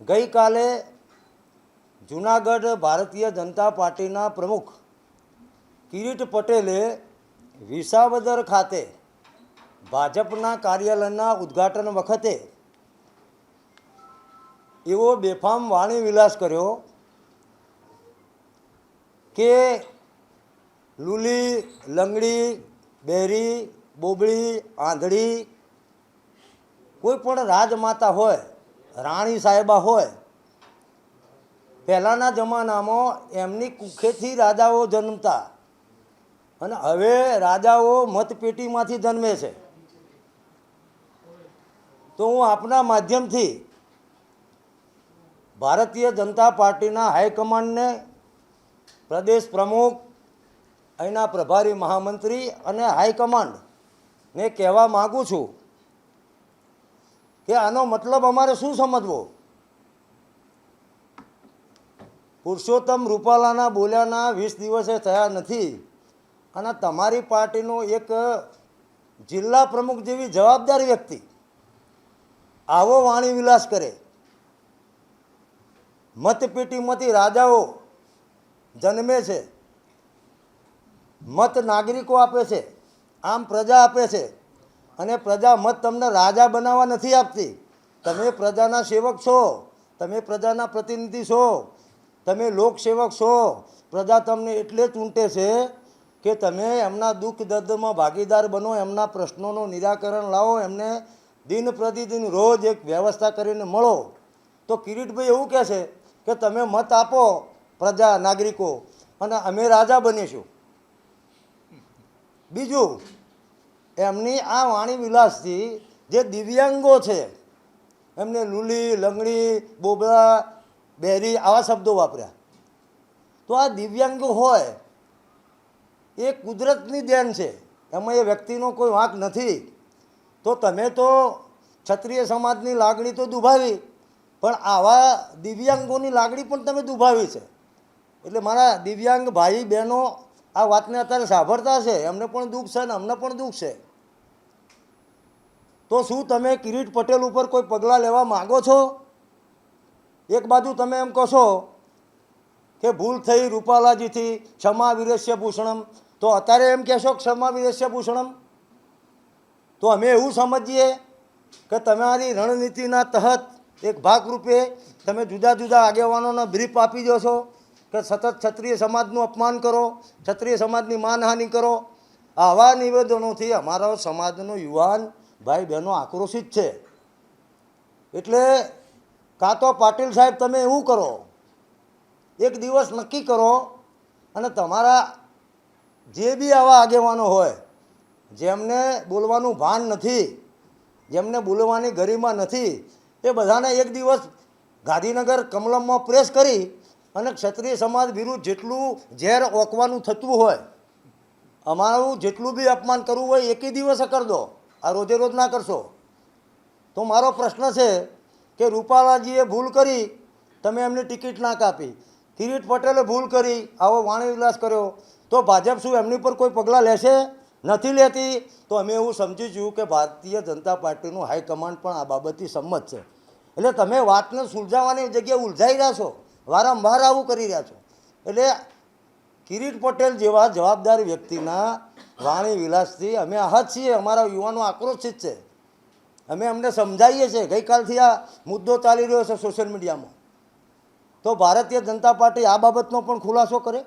ગઈકાલે જૂનાગઢ ભારતીય જનતા પાર્ટીના પ્રમુખ કિરીટ પટેલે વિસાવદર ખાતે ભાજપના કાર્યાલયના ઉદ્ઘાટન વખતે એવો બેફામ વાણી વિલાસ કર્યો કે લુલી, લંગડી, બેરી, બોબળી, આંધળી કોઈ પણ રાજમાતા હોય રાણી સાહેબા હોય. પહેલાંના જમાનામાં એમની કુખેથી રાજાઓ જન્મતા. અને હવે રાજાઓ મતપેટીમાંથી જન્મે છે. તો હું આપના માધ્યમથી ભારતીય જનતા પાર્ટીના હાઈકમાન્ડને પ્રદેશ પ્રમુખ, અહીંના પ્રભારી મહામંત્રી અને હાઈકમાન્ડને કહેવા માગું છું કે આનો મતલબ અમારે શું સમજવો? પુરુષોત્તમ રૂપાલાના બોલ્યાના વીસ દિવસે થયા નથી અને તમારી પાર્ટીનો એક જિલ્લા પ્રમુખ જેવી જવાબદાર વ્યક્તિ આવો વાણી વિલાસ કરે. મતપેટીમાંથી રાજાઓ જન્મે છે. મત નાગરિકો આપે છે. આમ પ્રજા આપે છે. અને પ્રજા મત તમને રાજા બનાવવા નથી આપતી. તમે પ્રજાના સેવક છો. તમે પ્રજાના પ્રતિનિધિ છો. તમે લોકસેવક છો. પ્રજા તમને એટલે ચૂંટે છે કે તમે એમના દુઃખ દર્દમાં ભાગીદાર બનો, એમના પ્રશ્નોનું નિરાકરણ લાવો, એમને દિન પ્રતિદિન રોજ એક વ્યવસ્થા કરીને મળો. તો કિરીટભાઈ એવું કહે છે કે તમે મત આપો પ્રજા, નાગરિકો, અને અમે રાજા બનીશું. બીજું એમની આ વાણી વિલાસથી જે દિવ્યાંગો છે, એમને લુલી, લંગડી બોબળા બેરી આવા શબ્દો વાપર્યા. તો આ દિવ્યાંગો હોય, એ કુદરતની દેન છે, એમાં એ વ્યક્તિનો કોઈ વાંક નથી. તો તમે તો ક્ષત્રિય સમાજની લાગણી તો દુભાવી, પણ આવા દિવ્યાંગોની લાગણી પણ તમે દુભાવી છે. એટલે મારા દિવ્યાંગ ભાઈ બહેનો આ વાતને અત્યારે સાંભળતા છે એમને પણ દુઃખ છે ને અમને પણ દુઃખ છે. તો શું તમે કિરીટ પટેલ ઉપર કોઈ પગલાં લેવા માગો છો? એક બાજુ તમે એમ કહો કે ભૂલ થઈ રૂપાલાજીથી ક્ષમા વિરસ્ય ભૂષણમ તો અત્યારે એમ કહેશો ક્ષમા વિરસ્ય ભૂષણમ તો અમે એવું સમજીએ કે તમારી રણનીતિના તહત એક ભાગરૂપે તમે જુદા જુદા આગેવાનોને બ્રીફ આપી દો છો કે સતત ક્ષત્રિય સમાજનું અપમાન કરો, ક્ષત્રિય સમાજની માનહાનિ કરો. આવા નિવેદનોથી અમારા સમાજનો યુવાન ભાઈ બહેનો, આક્રોશિત છે. એટલે કાં તો પાટીલ સાહેબ તમે એવું કરો, એક દિવસ નક્કી કરો અને તમારા જે બી આવા આગેવાનો હોય, જેમને બોલવાનું ભાન નથી, જેમને બોલવાની ગરિમા નથી, એ બધાને એક દિવસ ગાંધીનગર કમલમમાં પ્રેસ કરી અને ક્ષત્રિય સમાજ વિરુદ્ધ જેટલું ઝેર ઓકવાનું થતું હોય, અમારું જેટલું બી અપમાન કરવું હોય એકી દિવસે કરી દો. આ રોજે રોજ ના કરશો. તો મારો પ્રશ્ન છે કે રૂપાલાજીએ ભૂલ કરી, તમે એમની ટિકિટ ના કાપી. કિરીટ પટેલે ભૂલ કરી, આવો વાણી વિલાસ કર્યો. તો ભાજપ શું એમની પર કોઈ પગલાં લેશે? નથી લેતી? તો અમે એવું સમજી છું કે ભારતીય જનતા પાર્ટીનું હાઈકમાન્ડ પણ આ બાબતથી સંમત છે. એટલે તમે વાતને સુલઝાવવાની જગ્યાએ ઉલઝાઈ રહ્યા છો. વારંવાર આવું કરી રહ્યા છો. એટલે કિરીટ પટેલ જેવા જવાબદાર વ્યક્તિના વાણી વિલાસથી અમે આહત છીએ, અમારા યુવાનો આક્રોશિત છે. અમે અમને સમજાવીએ છીએ. ગઈકાલથી આ મુદ્દો ચાલી રહ્યો છે સોશિયલ મીડિયામાં. તો ભારતીય જનતા પાર્ટી આ બાબતનો પણ ખુલાસો કરે?